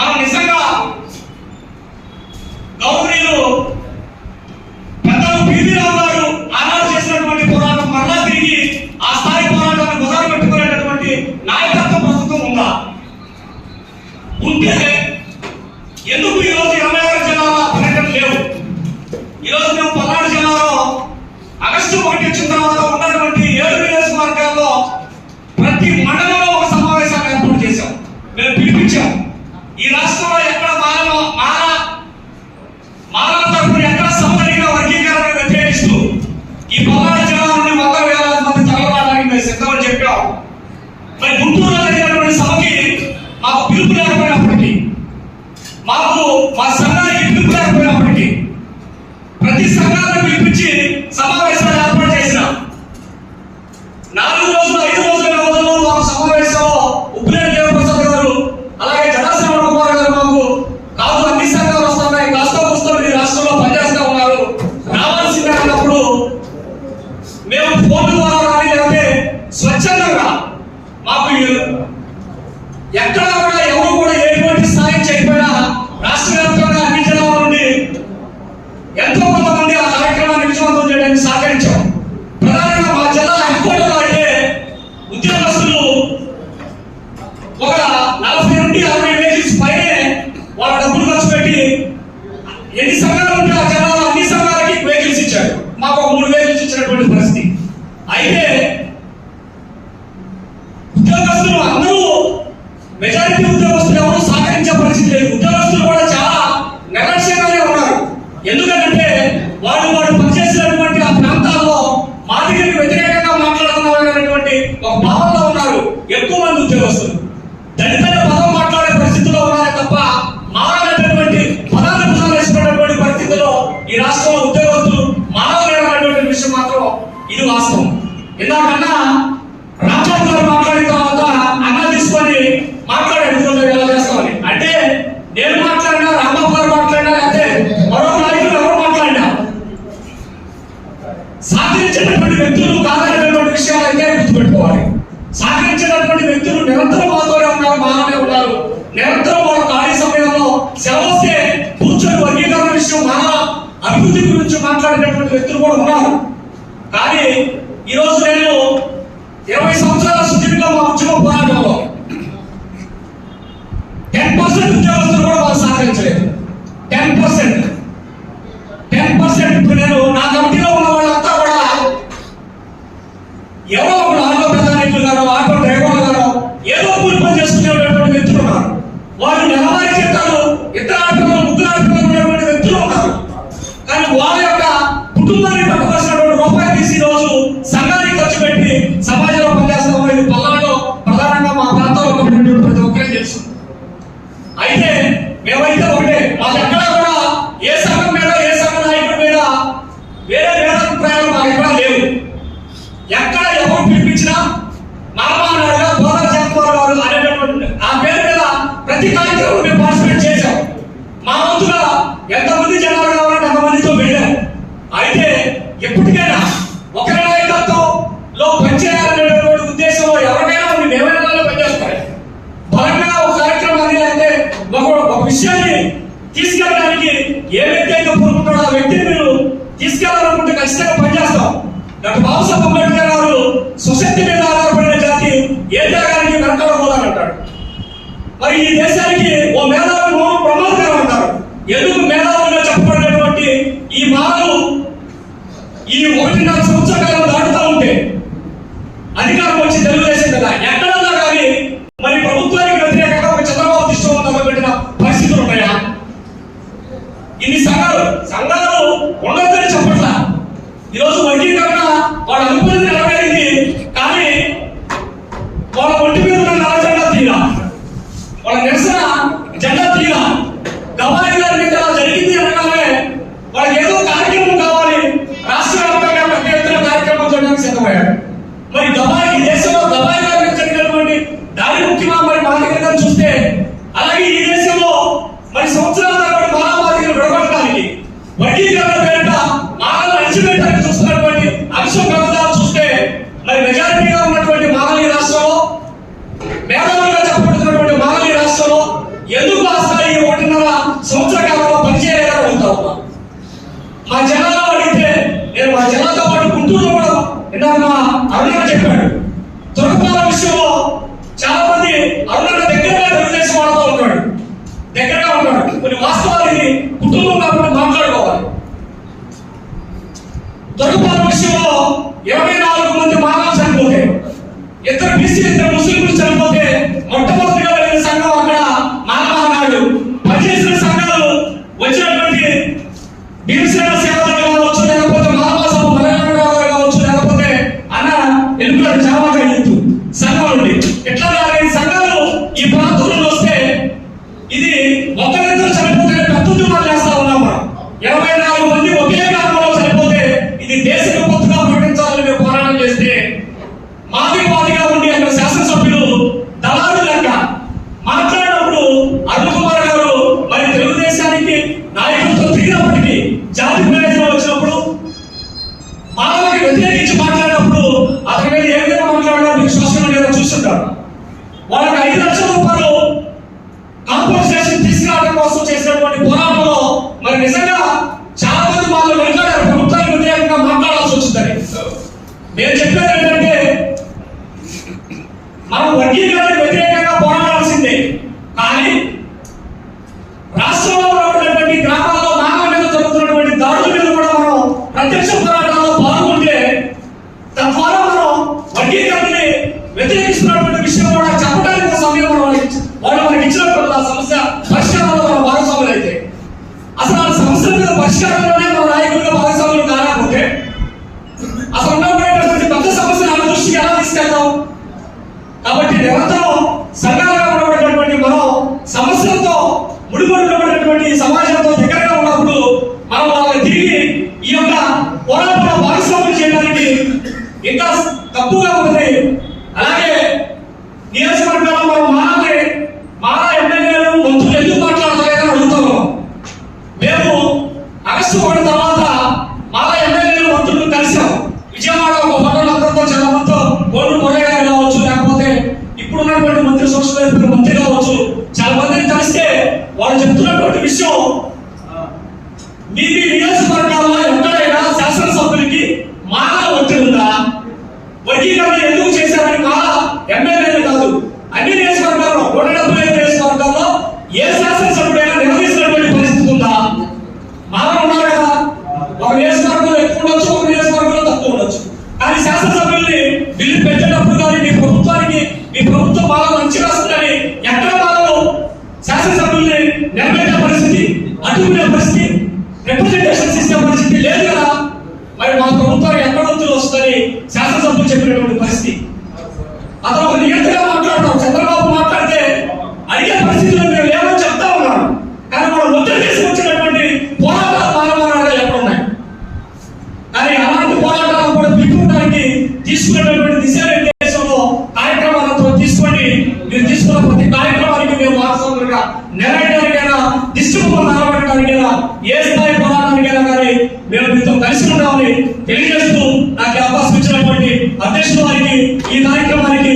మనం నిజంగా గౌరీలు పెద్దలు బీబీరావు గారు ఆనాడు చేసినటువంటి పోరాటం మరలా తిరిగి ఆ స్థాయి పోరాటాన్ని మొదలు పెట్టుకునేటటువంటి నాయకత్వం ప్రస్తుతం ఉందా? ఉంటే ఎందుకు ఈ రోజు ఇరవై ఆరు జిల్లాల పర్యటన లేవు? ఈ రోజు మేము పల్నాడు జిల్లాలో ఆగస్టు ఒకటి వచ్చిన తర్వాత ఉన్నటువంటి ఏడు నియోజకవర్గాల్లో ప్రతి మండలంలో ఒక సమావేశాన్ని ఏర్పాటు చేశాం మేము పిలిపించాం ఈ రాష్ట్రంలో ఎక్కడ మానవ మాన మానవ తరపున ఎక్కడ సమగ్రంగా వర్గీకరణ వ్యతిరేకిస్తూ ఈ పల్నాడు జిల్లా నుండి వంద వేలాది మంది తరలిరావడానికి మేము సిద్ధమని చెప్పాం మరి గుంటూరులో జరిగినటువంటి సభకి మాకు పిలుపు లేకపోయినప్పటికీ మాకు మా సంఘానికి పిలుపు లేకపోయినప్పటికీ ప్రతి సంఘాలను పిలిపించి సమావేశాలు ఏర్పాటు చేసిన. నాలుగు రోజులు ఐదు రోజుల రోజులు మాకు సమావేశంలో ఉప్పినేని దేవప్రసాద్ గారు అలాగే జనసేన కుమార్ గారు మాకు కాదు అన్ని సంఘాలు వస్తున్నాయి. కాస్త వస్తాం ఈ రాష్ట్రంలో పనిచేస్తా ఉన్నారు. రావాల్సిందే అన్నప్పుడు మేము ఫోన్ ద్వారా కానీ లేకపోతే స్వచ్ఛందంగా మాకు ఎక్కడ కూడా ఎవరు కూడా ఎటువంటి సాయం చేయకపోయినా రాష్ట్ర వ్యాప్తంగా అన్ని జిల్లాల నుండి ఎంతో కొంతమంది ఆ కార్యక్రమాన్ని విజయవంతం చేయడానికి సహకరించాం ప్రధానంగా మా జిల్లా హెడ్క్వార్టర్ అంటే ఉద్యోగస్తులు ఒక నలభై నుండి అరవై వేజెస్ పైనే వాళ్ళ డబ్బులు ఖర్చు పెట్టి ఎన్ని సంఘాలు ఉంటే ఆ జిల్లాలో అన్ని సంఘాలకి వేకెన్సీ ఇచ్చారు మాకు ఒక మూడు వేకెన్సీ ఇచ్చినటువంటి పరిస్థితి అయితే ఉద్యోగస్తులు అందరూ మెజారిటీ ఉద్యోగస్తులు ఎవరు సహకరించే పరిస్థితి లేదు. ఉద్యోగస్తులు కూడా చాలా నిర్లక్ష్యంగానే ఉన్నారు. ఎందుకంటే వారు వాడు పనిచేసినటువంటి ఆ ప్రాంతాల్లో మాదిరికి వ్యతిరేకంగా మాట్లాడుతున్నారు అనేటువంటి ఒక భావంలో ఉన్నారు ఎక్కువ మంది ఉద్యోగస్తులు. దళితుల పదం మాట్లాడుతున్నారు పరిస్థితిలో ఉన్నారే తప్ప మానవులైనటువంటి పదాలు భుజాలు వేసుకున్నటువంటి పరిస్థితిలో ఈ రాష్ట్రంలో ఉద్యోగస్తులు మానవులైనటువంటి విషయం మాత్రం ఇది వాస్తవం ఇందాకన్నా రాజ్యాంగ గారు మాట్లాడిన తర్వాత అన్న తీసుకొని మాట్లాడాడు ఇందులో ఎలా చేస్తామని అంటే నేను మాట్లాడినా రాంబాబు గారు మాట్లాడినా లేకపోతే మరో నాయకులు ఎవరు మాట్లాడినా సహకరించినటువంటి వ్యక్తులు కాదనేటువంటి విషయాలు అయితే గుర్తుపెట్టుకోవాలి సహకరించినటువంటి వ్యక్తులు నిరంతరం మాతోనే ఉన్నారు మాలోనే ఉన్నారు నిరంతరం వాళ్ళ ఖాళీ సమయంలో సెలవుస్తే కూర్చొని వర్గీకరణ విషయం మానవ అభివృద్ధి గురించి మాట్లాడేటటువంటి వ్యక్తులు కూడా ఉన్నారు. కానీ ఈరోజు నేను ఇరవై సంవత్సరాల సుదీర్ఘ మా ఉద్యమ పోరాటంలో. టెన్ పర్సెంట్ ఉద్యోగం కూడా వాళ్ళు సహకరించలేదు టెన్ పర్సెంట్ టెన్ పర్సెంట్ ఇప్పుడు నేను నా కమిటీలో ఉన్న వాళ్ళంతా కూడా ఎవరో ఒకరు ఆటో మెకానిక్లు గారు ఆటో డ్రైవర్లు గారు ఏదో కూలి పని చేసుకునేటటువంటి వ్యక్తులు ఉన్నారు వాళ్ళు నెలవారీ జీతాలు ఇద్దరు ఆడపిల్లలు ముగ్గురు ఆడపిల్లలు ఉన్నటువంటి వ్యక్తులు ఉన్నారు కానీ వాళ్ళ యొక్క కుటుంబాన్ని పట్టుకోవాల్సినటువంటి రూపాయలు తీసి ఈ రోజు సంఘానికి ఖర్చు పెట్టి సమాజంలో పనిచేస్తాం ఇది పల్నాడులో ప్రధానంగా మా ప్రాంతంలో ఉన్నటువంటి ప్రతి ఒక్కరే తెలుసు అయితే మేమైతే ఒకటే మాకు ఎక్కడ కూడా ఏ సంఘం మీద ఏ సంఘ నాయకుడి మీద వేరే భేదాభిప్రాయాలు మాకు ఎక్కడ లేవు ఎక్కడ ఎవరు పిలిపించినా మానవాళ్ళగా బోధన చేస్తున్నారు వారు అనేటటువంటి ఆ పేరు మీద ప్రతి కార్యక్రమం మేము పార్టిసిపేట్ చేశాం మా వంతుగా ఎంతమంది జనాలు కావాలంటే అంతమందితో వెళ్ళాం అయితే ఎప్పటికైనా ఒకరి నాయకత్వంలో పనిచేయాలనేటటువంటి ఉద్దేశంలో ఎవరికైనా మేము ఏమైనా దానిలో పనిచేస్తాం బలంగా ఒక కార్యక్రమాన్ని అంటే ఒక ఒక విషయాన్ని తీసుకెళ్ళడానికి ఏ వ్యక్తి అయితే కోరుకుంటాడో ఆ వ్యక్తిని మీరు తీసుకెళ్ళాలనుకుంటే ఖచ్చితంగా పనిచేస్తాం డాక్టర్ బాబాసాహెబ్ అంబేద్కర్ గారు సొసైటీ మీద ఆధారపడిన జాతి ఏ త్యాగానికి వెనకాడబోదని అంటాడు మరి ఈ దేశానికి ఓ మేధావులు ప్రమాదకరం అంటారు. ఎందుకు మేధావులుగా చెప్పబడినటువంటి ఈ మానవు ఈ ఒకటిన్నర సంవత్సర కాలం దాటుతా ఉంటే అధికారం వచ్చి తెలుగుదేశం కదా ఎక్కడన్నా కానీ మరి ప్రభుత్వానికి వ్యతిరేకంగా ఒక చంద్రబాబు దిష్టం మొదలుపెట్టిన పరిస్థితులు ఉన్నాయా ఇన్ని సంఘాలు సంఘాలు ఉండొద్దని చెప్పట్లా ఈరోజు వర్గీకరణ వాళ్ళ అనుకున్నది నెరవేరింది కానీ వాళ్ళ ఒంటి మీద ఉన్న నల్ల జెండా తీరా వాళ్ళ నిరసన జెండా సంవత్సర కాలంలో పనిచేయలేదని అడుగుతా ఉన్నా మా జనాలు అడిగితే నేను మా జనాలతో పాటు గుంటూరులో కూడా ఇందాక మా అరుణ చెప్పాడు. దుర్గపాల విషయంలో చాలా మంది అరుణ దగ్గరగా తెలుగుదేశం వాళ్ళతో ఉన్నాడు. దగ్గరగా ఉన్నాడు. కొన్ని వాస్తవాలని కుటుంబం కాబట్టి మాట్లాడుకోవాలి. దుర్గపాల విషయంలో ఇరవై నాలుగు మంది మానవులు చనిపోతే ఇద్దరు బీసీ ఇద్దరు ముస్లింలు చనిపోతే మొట్టమొదటిగా వెళ్ళిన సంఘం అక్కడ మానవ అన్నాడు పనిచేసిన సంఘాలు వచ్చినటువంటి భీమసేన సేవలు కావచ్చు లేకపోతే మానవ సభ మలయాళ గారు కావచ్చు లేకపోతే అన్న ఎన్నికలు చాలా ఎత్తు సంఘం నుండి ఎట్లా నాలుగైదు సంఘాలు ఈ ప్రాంతంలో వస్తే ఇది ఒకరిద్దరు చనిపోతే పెద్ద ఉద్యమాలు చేస్తా ఉన్నాం మనం ఇరవై నాలుగు మంది ఒకే కాలంలో చనిపోతే ఇది దేశ విపత్తుగా ప్రకటించాలని మేము పోరాటం చేస్తే మాది మాదిగా ఉండి అక్కడ శాసనసభ్యులు దళారు లెక్క మాట్లాడినప్పుడు అరుణ్ కుమార్ గారు మరి తెలుగుదేశానికి నాయకులతో తిరిగినప్పటికీ జాతి ప్రయోజనం వచ్చినప్పుడు మానవులకి వ్యతిరేకించి మాట్లాడినప్పుడు అతని మీద ఏ విధంగా మాట్లాడాలో మీకు సోషల్ మీడియాలో చూస్తుంటారు వాళ్ళకి ఐదు లక్షల రూపాయలు కాంపోజిషన్ తీసుకురావడం కోసం చేసినటువంటి పోరాటంలో మరి నిజంగా చాలా మంది వాళ్ళు వెనుకాడారు ప్రభుత్వానికి వ్యతిరేకంగా మాట్లాడాల్సి వచ్చిందని నేను చెప్పేది ఏంటంటే మనం వర్గీకరణకు వ్యతిరేకంగా పోరాడాల్సిందే కానీ రాష్ట్రంలో ఉన్నటువంటి గ్రామాల్లో మానవ మీద జరుగుతున్నటువంటి దాడుల మీద కూడా మనం ప్రత్యక్ష పోరాటాల్లో పాల్గొంటే తద్వారా మనం వర్గీకరణని వ్యతిరేకిస్తున్నటువంటి విషయం కూడా చెప్పడానికి సమయం మనం వాళ్ళు మనకి ఇచ్చినప్పుడు ఆ సమస్య పరిష్కారంలో మన భాగస్వాములు అయితే. అసలు ఆ సమస్య మీద పరిష్కారంలోనే మన నాయకులుగా భాగస్వాములు కాకపోతే అసలు ఉన్నటువంటి పెద్ద సమస్యను మన దృష్టికి ఎలా తీసుకెళ్తాం కాబట్టి నిరంతరం సంఘాలుగా ఉండబడినటువంటి మనం సమస్యలతో ముడిపడినటువంటి సమాజంతో దగ్గరగా ఉన్నప్పుడు మనం వాళ్ళని తిరిగి ఈ యొక్క పోరాటంలో భాగస్వామ్యం చేయడానికి ఇంకా తప్పుగా ఉంది అలాగే నియోజకవర్గంలో మనం మా ఎమ్మెల్యేలు మంత్రులు ఎందుకు మాట్లాడతారని అడుగుతాము మేము అరెస్ట్ పడిన తర్వాత మా ఎమ్మెల్యేలు మంత్రులు కలిసాం. విజయవాడ ఒక హోటల్ అందరితో చాలా మందితో గోల్డ్ మురళి గారు కావచ్చు లేకపోతే ఇప్పుడున్నటువంటి మంత్రి సోషల్ మంత్రి కావచ్చు చాలా మందిని కలిస్తే వాళ్ళు చెప్తున్నటువంటి విషయం మీ మీ ఏ శాసనసభ్యుడైనా నిర్వహించినటువంటి పరిస్థితి ఉందా? మనం ఉన్నారు కదా? ఒక నియోజకవర్గంలో ఎక్కువ ఉండొచ్చు ఒక నియోజకవర్గంలో తక్కువ ఉండొచ్చు. కానీ శాసనసభ్యుల్ని బిల్లు పెట్టేటప్పుడు కానీ మీ ప్రభుత్వానికి మీ ప్రభుత్వం బాగా మంచి రాస్తుందని ఎక్కడ బాధలు శాసనసభ్యుల్ని నిలబెట్టే పరిస్థితి అడ్డుకునే పరిస్థితి రిప్రజెంటేషన్ సిస్టమ్ పరిస్థితి లేదు కదా? మరి మా ప్రభుత్వానికి ఎక్కడ వంతులు వస్తుందని శాసనసభ్యులు చెప్పినటువంటి పరిస్థితి. అతను ఒక ఏ స్థాయి పోరాటానికైనా కానీ మేము మీతో కలిసి ఉండాలని తెలియజేస్తూ నాకు అవకాశం ఇచ్చినటువంటి అధ్యక్షుల వారికి ఈ కార్యక్రమానికి